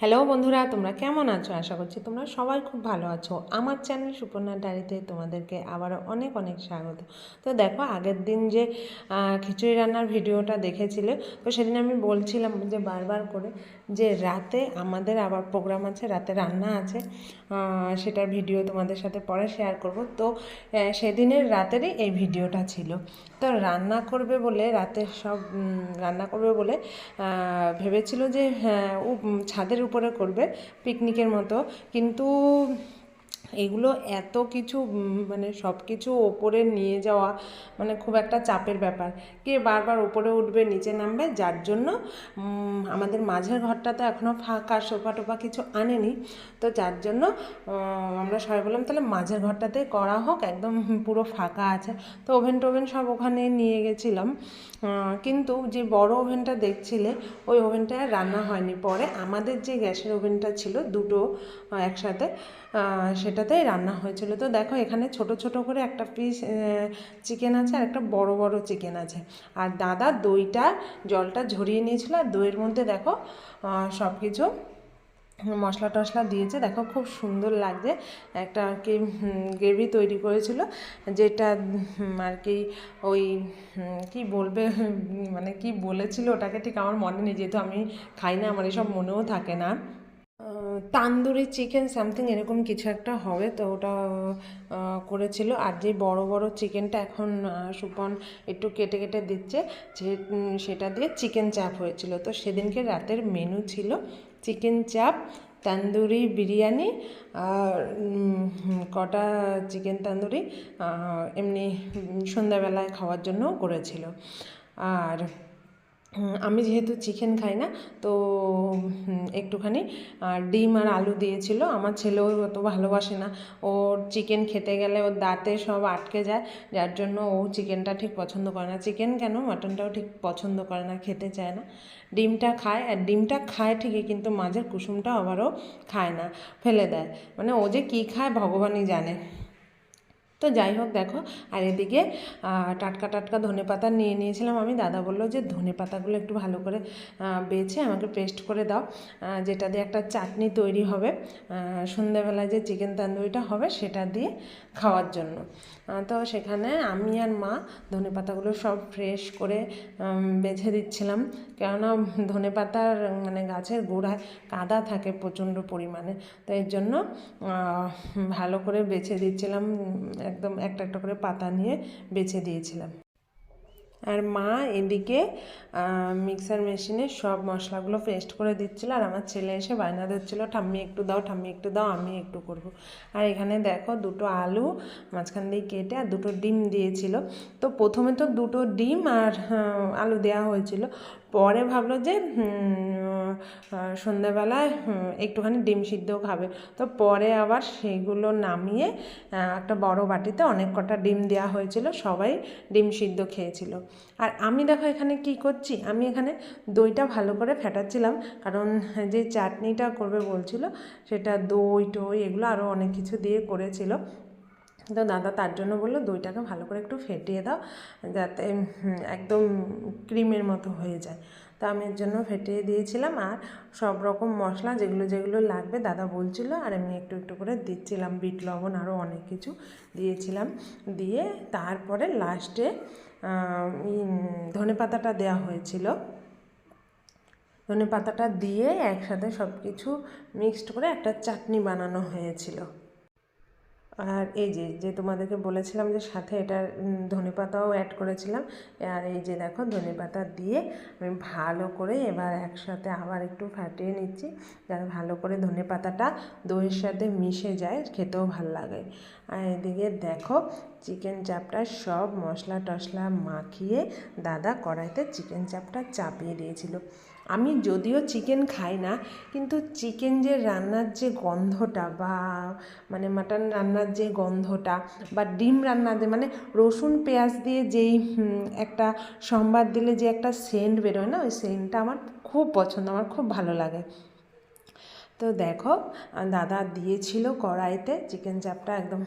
Hello বন্ধুরা তোমরা কেমন আছো? আশা করছি তোমরা সবাই খুব ভালো আছো। আমার চ্যানেল সুপর্ণা ডায়েরিতে তোমাদেরকে আবারও অনেক অনেক স্বাগত। তো দেখো আগের দিন যে খিচুড়ি রান্নার ভিডিওটা দেখেছিলে তো সেদিন আমি বলছিলাম যে বারবার করে যে রাতে আমাদের আবার প্রোগ্রাম আছে রাতে রান্না আছে সেটার ভিডিও তোমাদের সাথে পরে শেয়ার করব। তো সেদিনের রাতেরই এই ভিডিওটা ছিল। তো রান্না করবে বলে রাতে সব রান্না করবে বলে ভেবেছিল যে হ্যাঁ, ছাদের উপরে করবে পিকনিকের মতো। কিন্তু এগুলো এত কিছু মানে সব কিছু ওপরে নিয়ে যাওয়া মানে খুব একটা চাপের ব্যাপার। কে বারবার উপরে উঠবে নিচে নামবে যার জন্য আমাদের মাঝের ঘরটাতে এখনও ফাঁকা সোফা টোফা কিছু আনেনি। তো যার জন্য আমরা সবাই বললাম তাহলে মাঝের ঘরটাতে করা হোক একদম পুরো ফাঁকা আছে। তো ওভেন টোভেন সব ওখানে নিয়ে গেছিলাম। কিন্তু যে বড় ওভেনটা দেখছিলে ওই ওভেনটায় আর রান্না হয়নি। পরে আমাদের যে গ্যাসের ওভেনটা ছিল দুটো একসাথে আহ, সেটাতেই রান্না হয়েছিল। তো দেখো এখানে ছোট ছোট করে একটা পিস চিকেন আছে আর একটা বড় বড় চিকেন আছে। আর দাদা দইটা, জলটা ঝরিয়ে নিয়েছিল আর দইয়ের মধ্যে দেখো সব কিছু মশলা টশলা দিয়েছে। দেখো খুব সুন্দর লাগছে। একটা আর কি গ্রেভি তৈরি করেছিল যেটা আর কি ওই কি বলবে মানে কি বলেছিল ওটাকে ঠিক আমার মনে নেই যেহেতু আমি খাই না, আমার এসব মনেও থাকে না। তান্দুরি চিকেন সামথিং এরকম কিছু একটা হবে, তো ওটা করেছিল। আর যে বড় বড় চিকেনটা এখন সুপন একটু কেটে কেটে দিচ্ছে, যে সেটা দিয়ে চিকেন চাপ হয়েছিল। তো সেদিনকে রাতের মেনু ছিল চিকেন চাপ, তান্দুরি বিরিয়ানি, আর কটা চিকেন তান্দুরি এমনি সন্ধ্যাবেলায় খাওয়ার জন্য করেছিল। আর আমি যেহেতু চিকেন খাই না, তো একটুখানি ডিম আর আলু দিয়েছিল। আমার ছেলেও অত ভালোবাসে না। ওর চিকেন খেতে গেলে ওর দাঁতে সব আটকে যায়, যার জন্য ও চিকেনটা ঠিক পছন্দ করে না। চিকেন কেন? মাটনটাও ঠিক পছন্দ করে না, খেতে চায় না। ডিমটা খায়, আর ডিমটা খায় ঠিকই, কিন্তু মাঝের কুসুমটা আবারও খায় না, ফেলে দেয়। মানে ও যে কী খায় ভগবানই জানে। তো যাই হোক দেখো, আর এদিকে টাটকা টাটকা ধনে পাতা নিয়ে নিয়েছিলাম আমি। দাদা বলল যে ধনে পাতাগুলো একটু ভালো করে বেছে আমাকে পেস্ট করে দাও। যেটা দিয়ে একটা চাটনি তৈরি হবে। সন্ধ্যাবেলায় যে চিকেন তান্দুরিটা হবে সেটা দিয়ে খাওয়ার জন্য। তো সেখানে আমি আর মা ধনে পাতাগুলো সব ফ্রেশ করে বেছে দিচ্ছিলাম। কেননা ধনে পাতার মানে গাছের গোড়ায় কাদা থাকে প্রচণ্ড পরিমাণে। তো এর জন্য ভালো করে বেছে দিচ্ছিলাম একদম একটা একটা করে পাতা নিয়ে বেছে দিয়েছিলাম। আর মা এদিকে মিক্সার মেশিনে সব মশলাগুলো পেস্ট করে দিচ্ছিল আর আমার ছেলে এসে বায়না দিচ্ছিল ঠাম্মি একটু দাও, ঠাম্মি একটু দাও, আমি একটু করব। আর এখানে দেখো দুটো আলু মাঝখান দিয়ে কেটে আর দুটো ডিম দিয়েছিল। তো প্রথমে তো দুটো ডিম আর আলু দেওয়া হয়েছিল। পরে ভাবলো যে সন্ধ্যাবেলায় একটুখানি ডিম সিদ্ধও খাবে। তো পরে আবার সেগুলো নামিয়ে একটা বড় বাটিতে অনেক কটা ডিম দেওয়া হয়েছিল, সবাই ডিম সিদ্ধ খেয়েছিল। আর আমি দেখো এখানে কি করছি, আমি এখানে দইটা ভালো করে ফেটাচ্ছিলাম, কারণ যে চাটনিটা করবে বলছিল, সেটা দই, টই এগুলো আরও অনেক কিছু দিয়ে করেছিল। তো দাদা তার জন্য বলল, দইটাকে ভালো করে একটু ফেটিয়ে দাও যাতে একদম ক্রিমের মতো হয়ে যায়। তো আমি এর জন্য ফেটিয়ে দিয়েছিলাম আর সব রকম মশলা যেগুলো যেগুলো লাগবে দাদা বলছিল আর আমি একটু একটু করে দিচ্ছিলাম, বিট, লবণ আরও অনেক কিছু দিয়েছিলাম। দিয়ে তারপরে লাস্টে ধনে পাতাটা দেওয়া হয়েছিল। ধনে পাতাটা দিয়ে একসাথে সব কিছু মিক্সড করে একটা চাটনি বানানো হয়েছিল। আর এই যে যে তোমাদেরকে বলেছিলাম যে সাথে এটা ধনে পাতাও অ্যাড করেছিলাম, আর এই যে দেখো ধনে পাতা দিয়ে আমি ভালো করে এবার একসাথে আবার একটু ফাটিয়ে নিচ্ছি যাতে ভালো করে ধনে পাতাটা দইয়ের সাথে মিশে যায়, খেতেও ভালো লাগে। আর এদিকে দেখো চিকেন চাপটা সব মশলা টশলা মাখিয়ে দাদা কড়াইতে চিকেন চাপটা চাপিয়ে দিয়েছিল। আমি যদিও চিকেন খাই না, কিন্তু চিকেন যে রান্নার যে গন্ধটা বা মানে মাটন রান্নার যে গন্ধটা বা ডিম রান্নার যে মানে রসুন, পেঁয়াজ দিয়ে যেই একটা সম্বাদ দিলে যে একটা সেন্ট বেরোয় না, ওই সেন্টটা আমার খুব পছন্দ, আমার খুব ভালো লাগে। তো দেখো, দাদা দিয়েছিল কড়াইতে চিকেন চাপটা একদম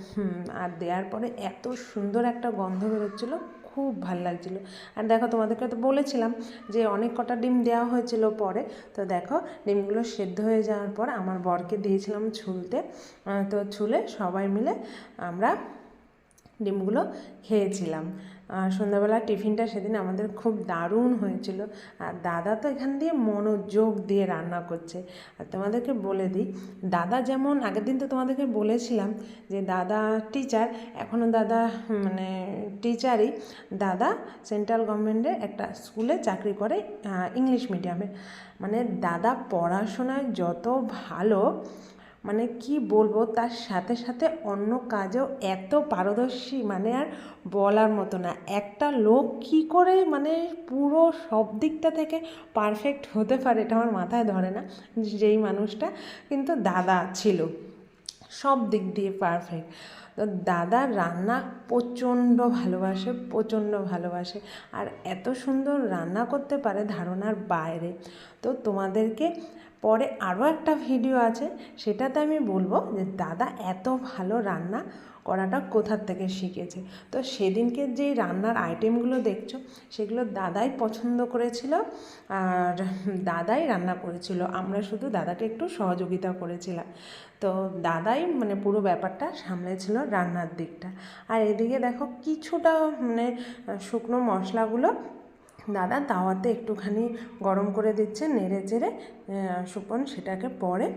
আর দেওয়ার পরে এত সুন্দর একটা গন্ধ বেরোচ্ছিলো। খুব ভালো লাগছিল। আর দেখো তোমাদেরকে তো বলেছিলাম যে অনেক কটা ডিম দেওয়া হয়েছিল পরে। তো দেখো ডিমগুলো সেদ্ধ হয়ে যাওয়ার পর আমার বরকে দিয়েছিলাম ছুলতে। তো ছুলে সবাই মিলে আমরা ডিমগুলো খেয়েছিলাম। আর সন্ধ্যাবেলা টিফিনটা সেদিন আমাদের খুব দারুণ হয়েছিল। আর দাদা তো এখান দিয়ে মনোযোগ দিয়ে রান্না করছে। আর তোমাদেরকে বলে দিই, দাদা যেমন, আগের দিন তো তোমাদেরকে বলেছিলাম যে দাদা টিচার এখনও দাদা মানে টিচারই দাদা সেন্ট্রাল গভর্নমেন্টের একটা স্কুলে চাকরি করে ইংলিশ মিডিয়ামে মানে দাদা পড়াশোনায় যত ভালো মানে কি বলব, তার সাথে সাথে অন্য কাজেও এত পারদর্শী মানে আর বলার মতো না। একটা লোক কি করে মানে পুরো সব দিকটা থেকে পারফেক্ট হতে পারে এটা আমার মাথায় ধরে না, যেই মানুষটা কিন্তু দাদা ছিল। সব দিক দিয়ে পারফেক্ট তো দাদা রান্না প্রচণ্ড ভালোবাসে প্রচণ্ড ভালোবাসে। আর এত সুন্দর রান্না করতে পারে ধারণার বাইরে। তো তোমাদেরকে পরে আরও একটা ভিডিও আছে, সেটাতে আমি বলব যে দাদা এত ভালো রান্না করাটা কোথার থেকে শিখেছে। তো সেদিনকে যে রান্নার আইটেমগুলো দেখছ, সেগুলো দাদাই পছন্দ করেছিল আর দাদাই রান্না করেছিল। আমরা শুধু দাদাকে একটু সহযোগিতা করেছিলাম। তো দাদাই মানে পুরো ব্যাপারটা সামলেছিল রান্নার দিকটা। আর এদিকে দেখো কিছুটা মানে শুকনো মশলাগুলো দাদা তাওয়াতে একটুখানি গরম করে দিচ্ছে, নেড়ে চেড়ে সুপন সেটাকে পরে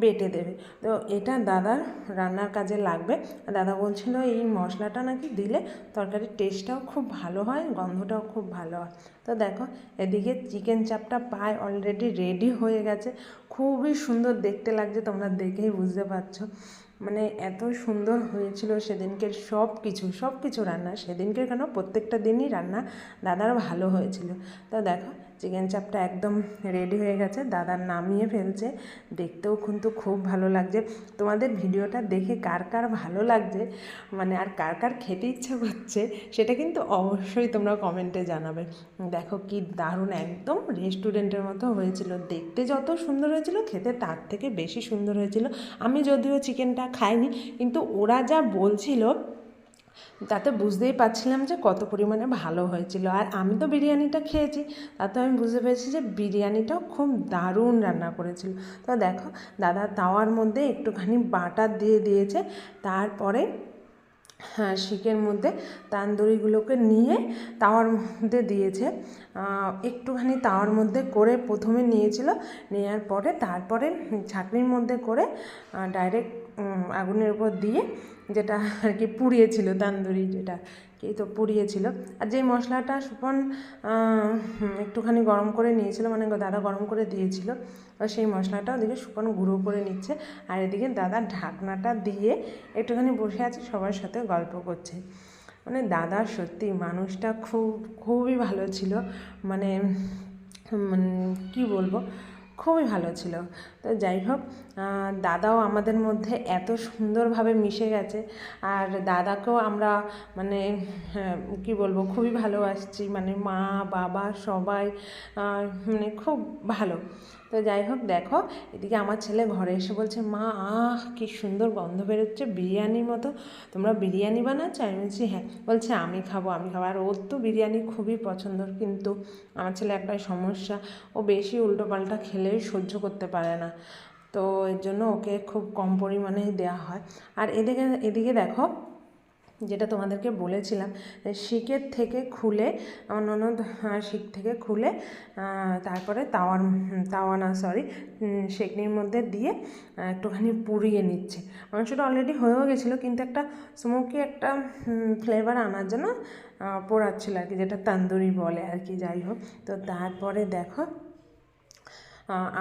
বেটে দেবে। তো এটা দাদার রান্নার কাজে লাগবে। দাদা বলছিল এই মশলাটা নাকি দিলে তরকারির টেস্টটাও খুব ভালো হয়, গন্ধটাও খুব ভালো হয়। তো দেখো, এদিকে চিকেন চাপটা প্রায় অলরেডি রেডি হয়ে গেছে। খুবই সুন্দর দেখতে লাগছে, তোমরা দেখেই বুঝতে পারছ। মানে এত সুন্দর হয়েছিল সেদিনকের সব কিছু সব কিছু রান্না। সেদিনকে কেন? প্রত্যেকটা দিনই রান্না দাদার ভালো হয়েছিল। তো দেখো চিকেন চাপটা একদম রেডি হয়ে গেছে। দাদার নামিয়ে ফেলছে। দেখতেও কিন্তু খুব ভালো লাগছে। তোমাদের ভিডিওটা দেখে কার কার ভালো লাগছে মানে আর কার কার খেতে ইচ্ছা করছে, সেটা কিন্তু অবশ্যই তোমরা কমেন্টে জানাবে। দেখো কি দারুণ একদম রেস্টুরেন্টের মতো হয়েছিল। দেখতে যত সুন্দর হয়েছিল, খেতে তার থেকে বেশি সুন্দর হয়েছিল। আমি যদিও চিকেনটা খাইনি, কিন্তু ওরা যা বলছিল তাতে বুঝতেই পারছিলাম যে কত পরিমাণে ভালো হয়েছিল। আর আমি তো বিরিয়ানিটা খেয়েছি, তাতে আমি বুঝতে পেরেছি যে বিরিয়ানিটাও খুব দারুণ রান্না করেছিল। তো দেখো, দাদা তাওয়ার মধ্যে একটুখানি বাটার দিয়ে দিয়েছে, তারপরে হ্যাঁ শিকের মধ্যে তান্দুরিগুলোকে নিয়ে তাওয়ার মধ্যে দিয়েছে। একটুখানি তাওয়ার মধ্যে করে প্রথমে নিয়েছিল নেওয়ার পরে তারপরে ছাঁকনির মধ্যে করে ডাইরেক্ট আগুনের উপর দিয়ে যেটা আর কি পুড়িয়েছিল, তান্দুরি যেটা কি তো পুড়িয়েছিল। আর যেই মশলাটা সুপন একটুখানি গরম করে নিয়েছিল মানে দাদা গরম করে দিয়েছিল সেই মশলাটা ওদিকে সুপন গুঁড়ো করে নিচ্ছে আর এদিকে দাদা ঢাকনাটা দিয়ে একটুখানি বসে আছে, সবার সাথে গল্প করছে। মানে দাদা সত্যি মানুষটা খুব, খুবই ভালো ছিল। মানে মানে কী বলব? খুবই ভালো ছিল। তো যাই হোক দাদাও আমাদের মধ্যে এত সুন্দরভাবে মিশে গেছে। আর দাদাকেও আমরা মানে কি বলব, খুবই ভালোবাসছি। মানে মা, বাবা সবাই মানে খুব ভালো। তো যাই হোক, দেখো, এদিকে আমার ছেলে ঘরে এসে বলছে, মা, আহ, কি সুন্দর গন্ধ বেরোচ্ছে, বিরিয়ানির মতো। তোমরা বিরিয়ানি বানাচ্ছ? আমি বলছি হ্যাঁ। বলছে, আমি খাব আমি খাব। আর ওর তো বিরিয়ানি খুবই পছন্দ, কিন্তু আমার ছেলে একটাই সমস্যা, ও বেশি উল্টোপাল্টা খেলে সহ্য করতে পারে না। তো এর জন্য ওকে খুব কম পরিমাণেই দেওয়া হয়। আর এদিকে এদিকে দেখো যেটা তোমাদেরকে বলেছিলাম শিকের থেকে খুলে, আমার ননদ শিক থেকে খুলে তারপরে তাওয়ার তাওয়া না সরি সেকনির মধ্যে দিয়ে একটুখানি পুড়িয়ে নিচ্ছে। মাংসটা অলরেডি হয়েও গেছিল, কিন্তু একটা স্মোকি একটা ফ্লেভার আনার জন্য পোড়াচ্ছিলো আর কি, যেটা তান্দুরি বলে আর কি, যাই হোক। তো তারপরে দেখো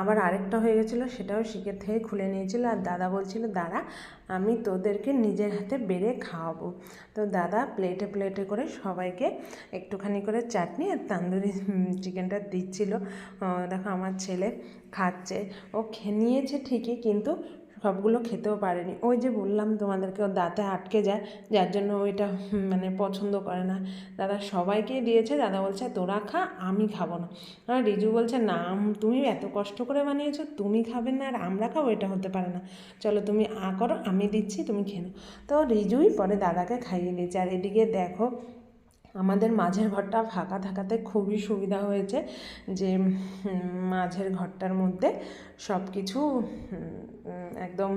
আবার আরেকটা হয়ে গেছিল, সেটাও শিখে থেকে খুলে নিয়েছিল আর দাদা বলছিল, দাঁড়া, আমি তোদেরকে নিজের হাতে বেড়ে খাওয়াবো। তো দাদা প্লেটে প্লেটে করে সবাইকে একটুখানি করে চাটনি আর তান্দুরি চিকেনটা দিচ্ছিল। দেখো আমার ছেলে খাচ্ছে। ও খেয়ে নিয়েছে ঠিকই, কিন্তু সবগুলো খেতেও পারেনি। ওই যে বললাম তোমাদেরকে ওর দাঁতে আটকে যায়, যার জন্য ওইটা মানে পছন্দ করে না। দাদা সবাইকেই দিয়েছে, দাদা বলছে, তোরা খা, আমি খাব না। আর রিজু বলছে, না তুমি এত কষ্ট করে বানিয়েছো, তুমি খাবে না, আর আমরা খাব, এটা হতে পারে না। চলো তুমি আ করো, আমি দিচ্ছি, তুমি খেয়ে তো রিজুই পরে দাদাকে খাইয়ে দিয়েছে। আর এদিকে দেখো আমাদের মাঝের ঘরটা ফাঁকা থাকাতে খুবই সুবিধা হয়েছে যে মাঝের ঘরটার মধ্যে সব কিছু একদম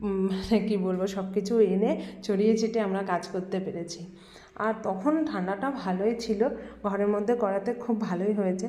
মানে কী বলব সব কিছু এনে ছড়িয়ে ছিটিয়ে আমরা কাজ করতে পেরেছি। আর তখন ঠান্ডাটা ভালোই ছিল। ঘরের মধ্যে করাতে খুব ভালোই হয়েছে।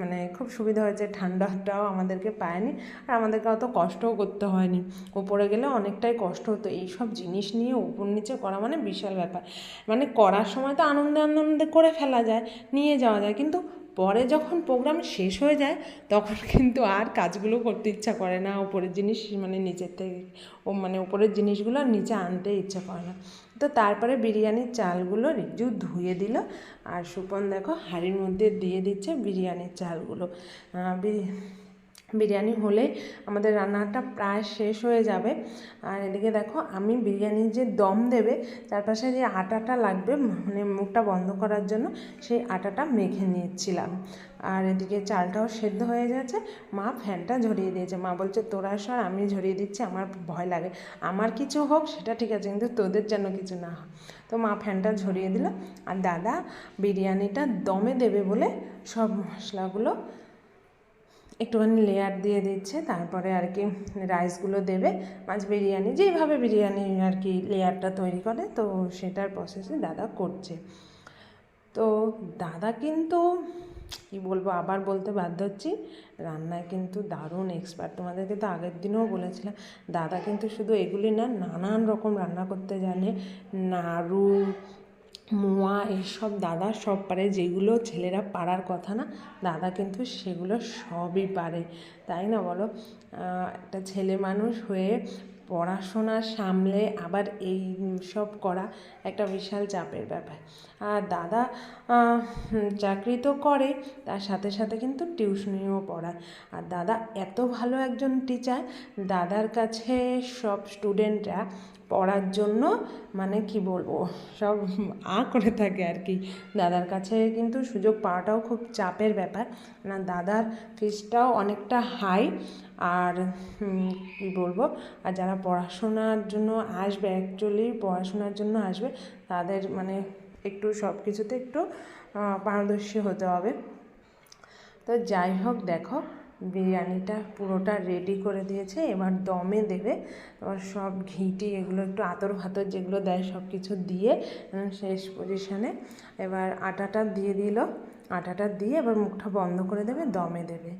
মানে খুব সুবিধা হয়েছে, ঠান্ডাটাও আমাদেরকে পায়নি। আর আমাদেরকে অত কষ্টও করতে হয়নি। উপরে গেলে অনেকটাই কষ্ট হতো। এই সব জিনিস নিয়ে উপর নিচে করা মানে বিশাল ব্যাপার। মানে করার সময় তো আনন্দে আনন্দে করে ফেলা যায়, নিয়ে যাওয়া যায়। কিন্তু পরে যখন প্রোগ্রাম শেষ হয়ে যায়, তখন কিন্তু আর কাজগুলো করতে ইচ্ছা করে না। উপরের জিনিস মানে নিচের থেকে, ও মানে উপরের জিনিসগুলো নিচে আনতে ইচ্ছা করে না। তো তারপরে বিরিয়ানির চালগুলো রিজু ধুয়ে দিল। আর সুপন দেখো হাঁড়ির মধ্যে দিয়ে দিচ্ছে বিরিয়ানির চালগুলো। আহ, বি- বিরিয়ানি হলে আমাদের রান্নাটা প্রায় শেষ হয়ে যাবে। আর এদিকে দেখো, আমি বিরিয়ানির যে দম দেবে চারপাশে যে আটাটা লাগবে মানে মুখটা বন্ধ করার জন্য সেই আটাটা মেখে নিচ্ছিলাম। আর এদিকে চালটাও সেদ্ধ হয়ে যাচ্ছে মা ফ্যানটা ঝরিয়ে দিয়েছে। মা বলছে, তোরা সর আমি ঝরিয়ে দিচ্ছি, আমার ভয় লাগে। আমার কিছু হোক, সেটা ঠিক আছে, কিন্তু তোদের যেন কিছু না হয়। তো মা ফ্যানটা ঝরিয়ে দিল। আর দাদা বিরিয়ানিটা দমে দেবে বলে সব মশলাগুলো একটুখানি লেয়ার দিয়ে দিচ্ছে, তারপরে আর কি রাইসগুলো দেবে, মাছ বিরিয়ানি, যেইভাবে বিরিয়ানি আর কি লেয়ারটা তৈরি করে, তো সেটার প্রসেসে দাদা করছে। তো দাদা কিন্তু, কি বলব, আবার বলতে বাধ্য হচ্ছি, রান্নায় কিন্তু দারুণ এক্সপার্ট তোমাদেরকে তো আগের দিনেও বলেছিলাম, দাদা কিন্তু শুধু এগুলি না, নানান রকম রান্না করতে জানে, নাড়ু মোয়া এইসব দাদা সব পারে, যেগুলো ছেলেরা পারার কথা না, দাদা কিন্তু সেগুলো সবই পারে। তাই না বলো? একটা ছেলে মানুষ হয়ে পড়াশোনা সামলে আবার এই সব করা একটা বিশাল চাপের ব্যাপার। আর দাদা চাকরি তো করে, তার সাথে সাথে কিন্তু টিউশনিও পড়ায়। আর দাদা এত ভালো একজন টিচার দাদার কাছে সব স্টুডেন্টরা পড়ার জন্য মানে কি বলব, সব আ করে থাকে আর কি। দাদার কাছে কিন্তু সুযোগ পাওয়াটাও খুব চাপের ব্যাপার। না, দাদার ফিসটাও অনেকটা হাই আর কি বলব? আর যারা পড়াশোনার জন্য আসবে অ্যাকচুয়ালি পড়াশোনার জন্য আসবে, তাদের মানে একটু সব কিছুতে একটু পারদর্শী হতে হবে। তো যাই হোক, দেখো বিরিয়ানিটা পুরোটা রেডি করে দিয়েছে, এবার দমে দেবে। এবার সব ঘিটি, এগুলো একটু আতর ভাতর যেগুলো দেয়, সব কিছু দিয়ে শেষ পজিশানে এবার আটাটা দিয়ে দিল। আটাটা দিয়ে এবার মুখটা বন্ধ করে দেবে, দমে দেবে।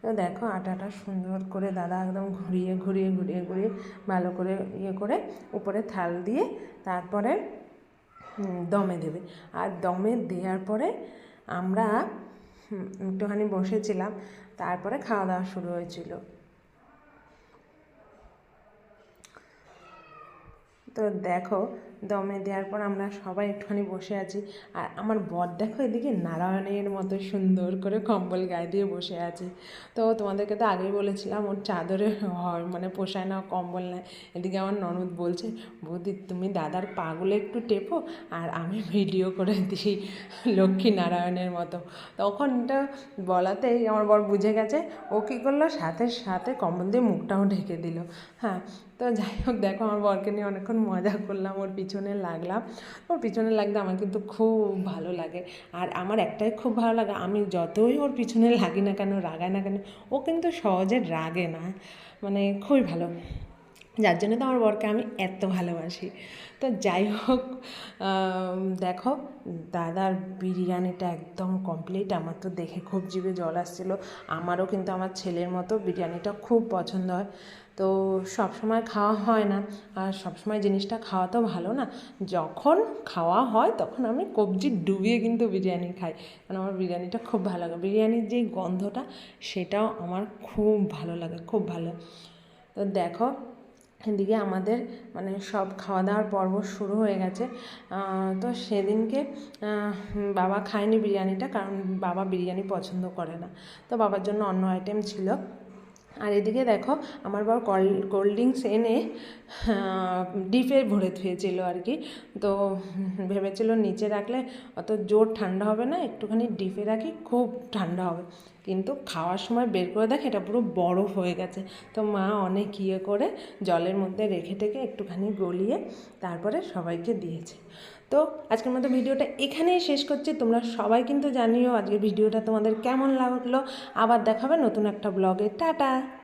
তো দেখো আটাটা সুন্দর করে দাদা একদম ঘুরিয়ে ঘুরিয়ে ঘুরিয়ে ঘুরিয়ে ভালো করে ইয়ে করে উপরে থাল দিয়ে তারপরে দমে দেবে। আর দমে দেওয়ার পরে আমরা একটুখানি বসেছিলাম। তারপরে খাওয়া দাওয়া শুরু হয়েছিল। তো দেখো দমে দেওয়ার পর আমরা সবাই একটুখানি বসে আছি। আর আমার বর দেখো এদিকে নারায়ণের মতো সুন্দর করে কম্বল গায়ে দিয়ে বসে আছে। তো তোমাদেরকে তো আগেই বলেছিলাম, ওর চাদরে হয় মানে পোষায় না, কম্বল নেয়। এদিকে আমার ননদ বলছে, বৌদি, তুমি দাদার পাগুলো একটু টেপো আর আমি ভিডিও করে দিই লক্ষ্মী নারায়ণের মতো। তখনটা বলাতেই আমার বর বুঝে গেছে, ও কী করল? সাথে সাথে কম্বল দিয়ে মুখটাও ঢেকে দিল। হ্যাঁ তো যাই হোক, দেখো আমার বরকে নিয়ে অনেকক্ষণ মজা করলাম, ওর পিছনে লাগলাম। ওর পিছনে লাগতে আমার কিন্তু খুব ভালো লাগে। আর আমার একটাই খুব ভালো লাগে, আমি যতই ওর পিছনে লাগি না কেন রাগায় না কেন, ও কিন্তু সহজে রাগে না। মানে খুবই ভালো। যার জন্য তো আমার বরকে আমি এত ভালোবাসি। তো যাই হোক দেখো, দাদার বিরিয়ানিটা একদম কমপ্লিট আমার তো দেখে খুব জিভে জল আসছিল। আমারও কিন্তু আমার ছেলের মতো বিরিয়ানিটা খুব পছন্দ হয়। তো সব সময় খাওয়া হয় না। আর সব সময় জিনিসটা খাওয়া তো ভালো না। যখন খাওয়া হয় তখন আমি কবজি ডুবিয়ে কিন্তু বিরিয়ানি খাই। কারণ আমার বিরিয়ানিটা খুব ভালো লাগে। বিরিয়ানির যেই গন্ধটা, সেটাও আমার খুব ভালো লাগে, খুব ভালো। তো দেখো, এদিকে আমাদের মানে সব খাওয়া দাওয়ার পর্ব শুরু হয়ে গেছে। তো সেদিনকে বাবা খায়নি বিরিয়ানিটা কারণ বাবা বিরিয়ানি পছন্দ করে না। তো বাবার জন্য অন্য আইটেম ছিল। আর এদিকে দেখো, আমার বাবা কল কোল্ড ড্রিঙ্কস এনে ডিপে ভরে থুয়েছিল আর কি। তো ভেবেছিল নিচে রাখলে অত জোর ঠান্ডা হবে না, একটুখানি ডিপে রাখি, খুব ঠান্ডা হবে। কিন্তু খাওয়ার সময় বের করে দেখে এটা পুরো বরফ হয়ে গেছে। তো মা অনেক ইয়ে করে জলের মধ্যে রেখে টেকে একটুখানি গলিয়ে তারপরে সবাইকে দিয়েছে। তো আজকের মতো ভিডিওটা এখানেই শেষ করছি। তোমরা সবাই কিন্তু জানিও আজকের ভিডিওটা তোমাদের কেমন লাগল। আবার দেখাবে নতুন একটা ব্লগে টাটা!